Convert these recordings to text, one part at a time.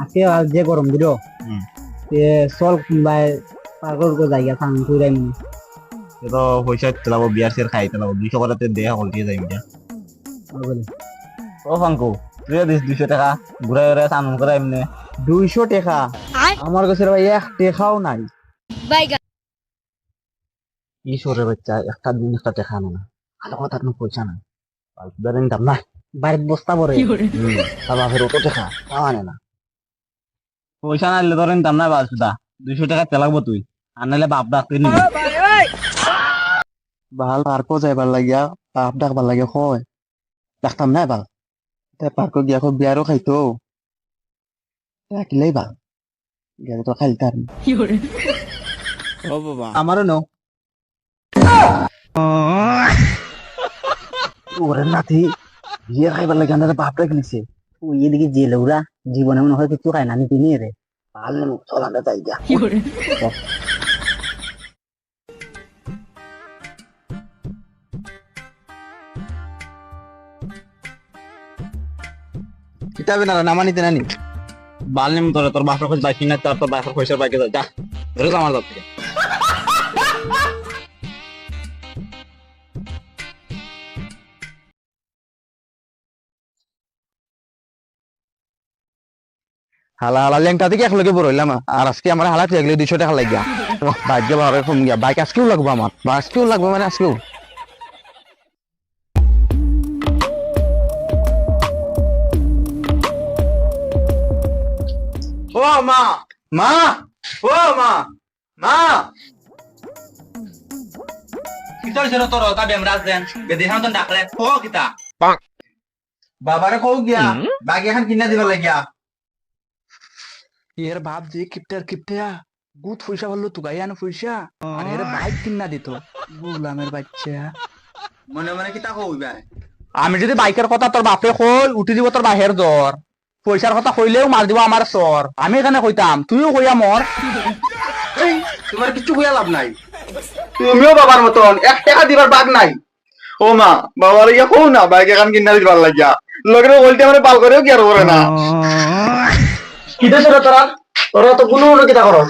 আজকে আজ যে গরম দিল চল কোনবাই কো জায়গা ফান কইরাই নি এ তো পয়সা তোলাবো বিয়ার সিয়ার খাই তোলাবো দুইশো করাতে দেয়া হল দিয়ে যাই মিয়া বলে ও ফাঙ্কু তুই দিস দুইশো টাকা ঘুরাই ঘুরাই আনন্দ করে এমনি। দুইশো টাকা? আমার কাছে ভাই এক টাকাও নাই। কি বাচ্চা একটা দিন একটা টাকা আনো না। ভালো কথা কোনো পয়সা নাই। দাম না বাড়ির বস্তা পরে তার বাপের অত টাকা তাও আনে না। পয়সা না দিলে ধরেন দাম না বাসুদা দুইশো টাকা তেলাগবো তুই আর বাপ ডাকতে নিবি। ভালো পার্কও যাইবার লাগিয়া বাপ ডাকবার লাগে কয় ডাকতাম না গিয়া খুব বিয়ারও খাইতো। ডাকিলেই ভালো গেলে তো খাইতাম। ও বাবা। আমারও নো। ওরে নাতি বিয়ার খাইবার লাগে আনারে বাপ ডাকি নিছে ওই এদিকে জেলে ওরা জীবনে মনে হয় কিছু খায় না নিতে নিয়ে রে ভালো চল আমরা যাই গা। কিতাবে না নামা নিতে নানি? বাল নিম তোর তোর বাপের খোঁজ বাইক না তোর তোর বাপের পয়সার বাইকে যা যা ধরে তো আমার দাও থেকে হালা হালা লেংটা থেকে একলগে বড় হইলাম। আর আজকে আমার হালা লাগলে দুইশো টাকা লাগিয়া। বাইক যাব আর কম গিয়া বাইক আজকেও লাগবো আমার। বা আজকেও লাগবে মানে আজকেও। ও মা মা ও মা মা। কিতার ছিল তোর? তা বেমরাজ দেন বেদিহান তো ডাকলে। ও কিতা? বাবারে কও গিয়া বাকি এখন কিনা দিবা লাগিয়া। এর বাপ যে কিপটার কিপটা গুত পয়সা বলল তু গাই আনো পয়সা আর এর বাইক কিনা দিত। গুলামের বাচ্চা। মনে মনে কিতা কইবা আমি যদি বাইকের কথা তোর বাপে কই উঠি দিব তোর বাহের জ্বর। পয়সার কথা কইলেও মার দিব আমার চর। আমি এখানে কইতাম তুইও কইয়া মর। তোমার কিছু কইয়া লাভ নাই। তুমিও বাবার মতন এক টাকা দিবার বাগ নাই। ও মা বাবার ইয়া কও না বাইক এখন কিনা দিবার লাগিয়া। লগরে বলতে আমার বাল করেও কি আর করে না। কিতে ছিল তোরা? তোরা তো কোনো কিতা করো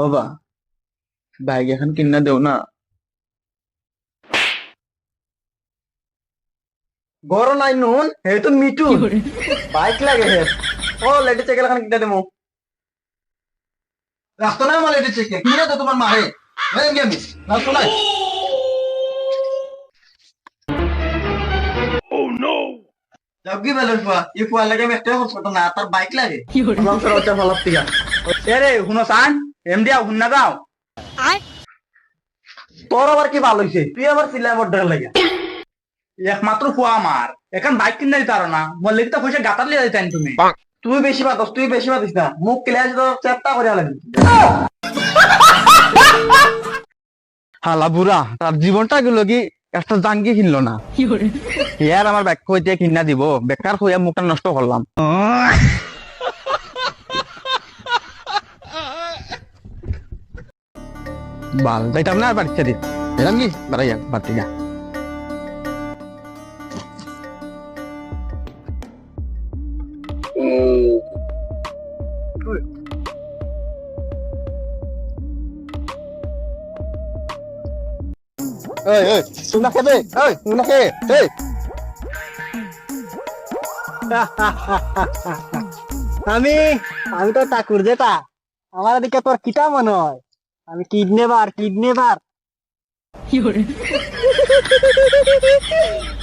ও বা বাইক এখন কিনা দেও না। গরম নাই নুন হে তো মিটু বাইক লাগে হে। ও লেডি চেকেল এখন কিনা দেমু। রাখতো না আমার লেডি চেকেল কিনা তো তোমার মারে। আমি আমি রাখতো জগি বেলের ফুয়া ই ফুয়া লাগে আমি একটাই ছোট না তার বাইক লাগে। আলাম সর হচ্ছে ভালো টিকা এ রে সান এম দিয়া শুন না যাও তোর আবার কি ভালো হইছে তুই আবার সিলাই বড় লাগে একমাত্র ফুয়া আমার এখন বাইক কিনা দিতে পারো না। বললে তো পয়সা গাতার লিয়ে দিতেন তুমি? তুই বেশি পাতস তুই বেশি পাতিস না। মুখ ক্লিয়ার তো চেষ্টা করে লাগি। হালা বুড়া তার জীবনটা গেল কি? একটা জাঙ্গি কিনলো না। ইয়ার আমার ব্যাগ কইতে কিনা দিব। বেকার হইয়া মুখটা নষ্ট করলাম বাল যাইতাম না বাড়িতে দিন এরম কি? বাড়াই যাক বাড়তে যা এই এই তুই না খেবে এই তুই না খেয়ে এই। আমি আমি তো ঠাকুর যেটা আমার দিকে তোর কিটা মনে হয়। আমি কিডনেবার কিডনেবার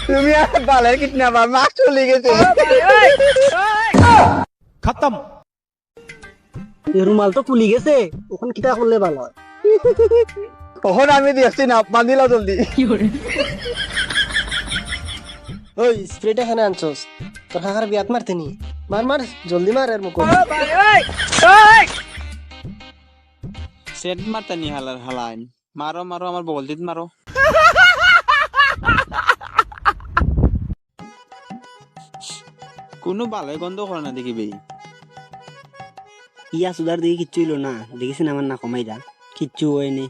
তুমি আর বালের কিডন্যাপার মাছ চলে গেছে। এই রুমাল তো খুলি গেছে ওখানে কিটা করলে ভালো হয়। তখন আমি দেখছি না বান্ধিলা জলদি। ওই স্প্রেটা এখানে আনছস। তোর কাকার বিয়াত মারতে নি। মার মার জলদি মার এর মুখ সেট মারতা নি হালার হালাইন। মারো মারো আমার বগল দিত মারো। কোনো ভালোই গন্ধ করে না দেখি বেই। ইয়া সুদার দিকে কিচ্ছু না। দেখিস না আমার না কমাই যা কিচ্ছু হয়নি।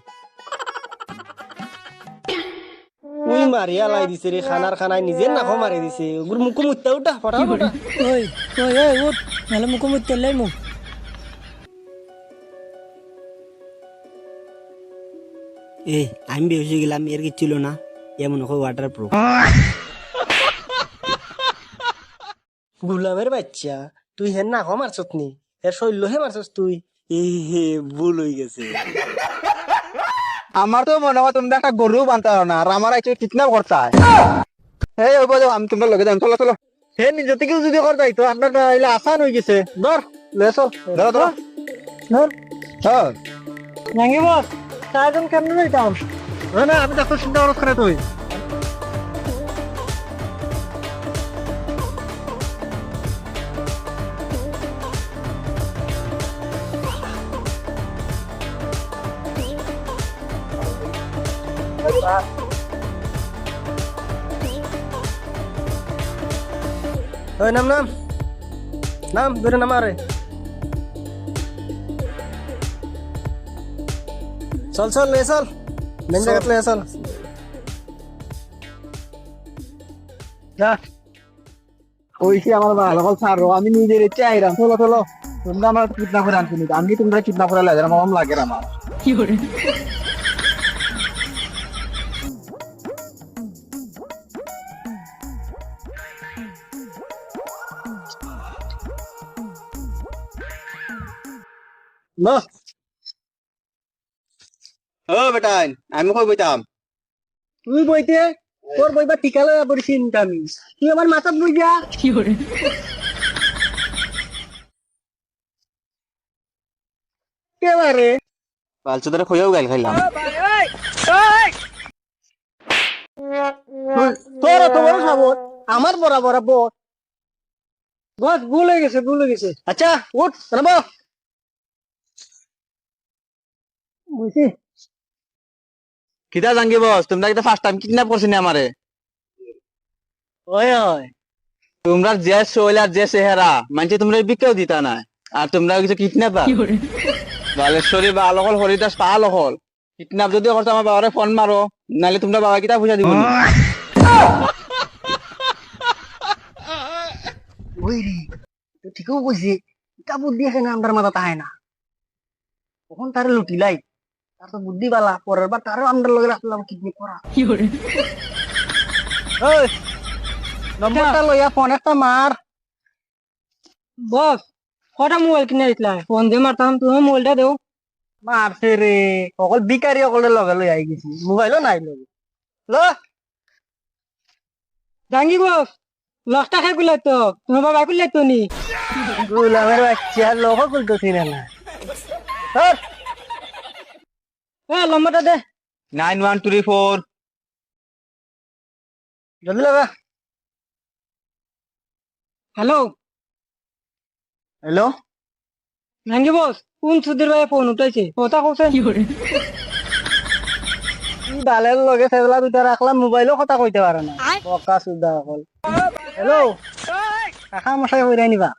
মারিয়া লাই দিছে রে খানার খানায় নিজে নাকো মারি দিছে। ওগুর মুখো মুত্তা উঠা ফটা ফটা ওই ওই ওই উঠ নাহলে মুখো মুখতে লাই মুখ এ আমি বেশি গেলাম এর কি ছিল না। এমন হয় ওয়াটার প্রুফ গুলামের বাচ্চা তুই হেন নাকো মারছত নি এর শৈল্য হে মারছস তুই। এ হে ভুল হয়ে গেছে। আমার তো মনে হয় তোমরা একটা গরু বানতে পারো না আর আমার আইছে কিডন্যাপ করতে হয়। এই ওই বাজে আমি তোমরা লগে যাম চলো চলো। হে নিজে থেকে যদি করতে তো আপনার এলে আসান হয়ে গেছে। ধর লেসো ধরো ধরো। ধর। হ্যাঁ নাঙ্গি বস চারজন কেমন হইতাম না না আমি দেখো চিন্তা করছ করে তুই। ওই নাম নাম। নাম দূরে নাম আরে। চল চল লে চল। মেন জায়গাত লে চল। যা। ওইসে আমার ভালো কথা ছাড়ো আমি নিজের ইচ্ছে আইরাম চলো চলো। তোমরা আমার কিডন্যাপ করে আনছি আমি তোমরা কিডন্যাপ করে লাগে আমার। লাগে আমার না ও বেটাই আমি কই বইতাম? তুই বইতে তোর বইবা টিকা লয়া পড়িছি আমি। তুই আমার মাথাত কেবারে ধরে খইয়াও খাইলাম। তোর এত বড় সাবত আমার বড় বড় বস বস ভুল হয়ে গেছে ভুল গেছে। আচ্ছা উঠ রাবো বুঝছি কিতা জাঙ্গি বস? তোমরা কিতা ফার্স্ট টাইম কিডন্যাপ করছি না আমারে? ওই ওই তোমরা যে শৈল আর যে চেহারা মানছে তোমরা বিকেও দিতা না আর তোমরা কিছু কিডন্যাপার বালেশ্বরী বা হরিদাস পা কিডন্যাপ যদি করছ আমার বাবারে ফোন মারো নাহলে তোমরা বাবা কিতা পয়সা দিব ঠিকও কইছি এটা বুদ্ধি এখানে আমার মাথা তাহায় না। কখন তারে লুটিলাই তার তো বুদ্ধি বালা পরের বার তারও আমরা লগে রাখলাম কিডনি করা নম্বরটা লইয়া ফোন একটা মার। বস কটা মোবাইল কিনে দিতলা ফোন দিয়ে মারতাম তুমি মোবাইলটা দেও। মারছে রে অকল বিকারি অকলে লগে লই আই গেছি মোবাইলও নাই লগে। ল। জাঙ্গি বস লসটা খাই গুলাই তো তোমার বাবা গুলাই তো নি। গুলামের বাচ্চা লোক খুলতেছি না না এ লম্বাটা দে। নাইন ওয়ান থ্রি ফোর জলদি লাগা। হ্যালো। হ্যালো। জাঙ্গি বস কোন সুধীর ভাই ফোন উঠাইছে? কথা কইছে। তুই বালের লগে সেবেলা দুটা রাখলাম মোবাইলও কথা কইতে পারে না। বকা সুদা অকল। হ্যালো। কাকা মশাই হইরাই নিবা।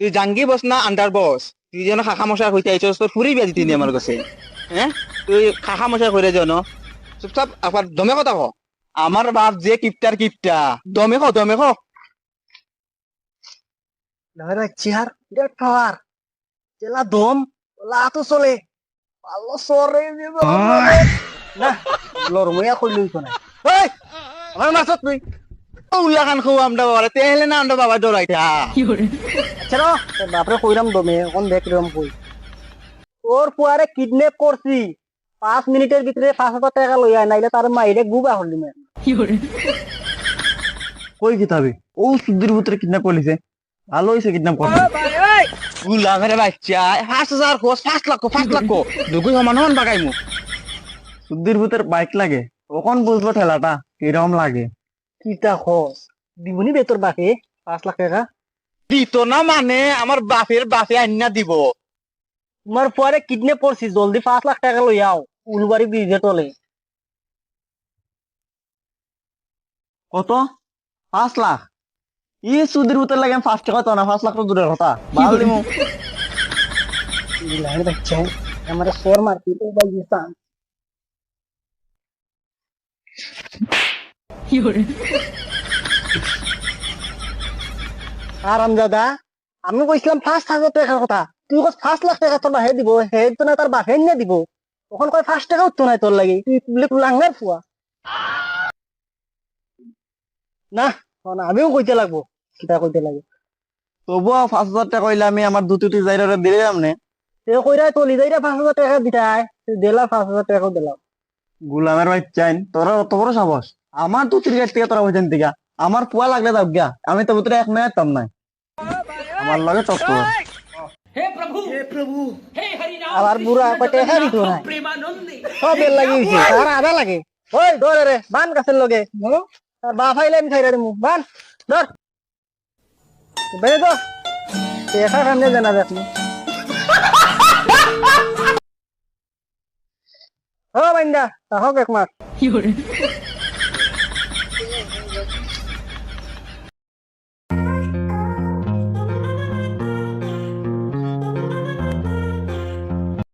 তুই জাঙ্গি বস না আন্ডার বস তুই যেন খাখা মশা হইতে আইছস তোর ফুরি বিয়া দিতি আমার কাছে হ্যাঁ তুই খাখা মশা করে যেন চুপচাপ আবার দমে কথা ক। আমার বাপ যে কিপটার কিপটা। দমে ক দমে ক। লগে চেহার বিরাট পাওয়ার জেলা দম ওলা তো চলে ভালো সরে না লরমইয়া কইলই কোনা এই! আমার মাছত তুই। উল্লা খান খুব আমরা বাবা তেহলে না আমরা বাবা ডরাইতা র, তোর বাপরে কইরাম দমে এখন দেখ রম কই। তোর পুয়ারে কিডন্যাপ করছি পাঁচ মিনিটের ভিতরে পাঁচ হাজার টাকা লই আয় নাইলে তার মাইরে গুবা হলি মে। কই কিতাবে ও সুদ্দির ভিতরে কিডন্যাপ করলিছে ভালো হয়েছে কিডন্যাপ করছে উল্লা মেরে বাচ্চা পাঁচ হাজার খোঁজ পাঁচ লাখ পাঁচ লাখ দুগুই সমান সমান বাগাই মু সুদ্দির ভিতরে বাইক লাগে কখন বুঝব ঠেলাটা কীরকম লাগে। কিটা খস দিবনি বে তোর বাপে পাঁচ লাখ টাকা। দিত না মানে আমার বাপের বাপে আন্না দিব। তোমার পরে কিডন্যাপ করছি জলদি পাঁচ লাখ টাকা লই আও উলবাড়ি ব্রিজে তলে। কত? পাঁচ লাখ? ই সুদির ভিতরে লাগে পাঁচ টাকা তো না পাঁচ লাখ তো দূরের কথা ভালো দিমু। বিলাহের বাচ্চা আমার সোর মারপিট ও ভাই সান আরাম দাদা আমি কইছিলাম ফার্স্ট হাজার টাকার কথা। তুই ফার্স্ট লাখ টাকা তো না হে দিব হে তো না তার বাপে না দিব। তখন কয় ফার্স্ট টাকা উঠতো নাই তোর লাগি তুই বলে লাঙ্গার ফুয়া না না আমিও কইতে লাগবো কিটা কইতে লাগে। তবুও পাঁচ হাজার টাকা কইলে আমি আমার দুটি যাইরা দিলে আমনে তে কইরা তলি যাইরা পাঁচ হাজার টাকা দিতাই দিলা পাঁচ হাজার টাকা দিলাম গুলামের বাচ্চাইন তোরা অত বড় সাহস আমার দুটির গাছ থেকে তোরা বুঝেন থেকে আমার পুয়া লাগলে দাও গিয়া। আমি তো ভিতরে এক মেয়ে তাম নাই। আমার লগে টক্কর আবার বুড়া কয় টাকা দিত নাই। সব এর লাগি হইছে। আর আধা লাগে। ওই ধরে রে বান গাছের লগে। হুম? তার বাপ আইলে আমি খাইরা দিমু। বান ধর। বেরে তো দেখা সামনে জানা দেখনি ও বাইন্দা তাহক এক মাস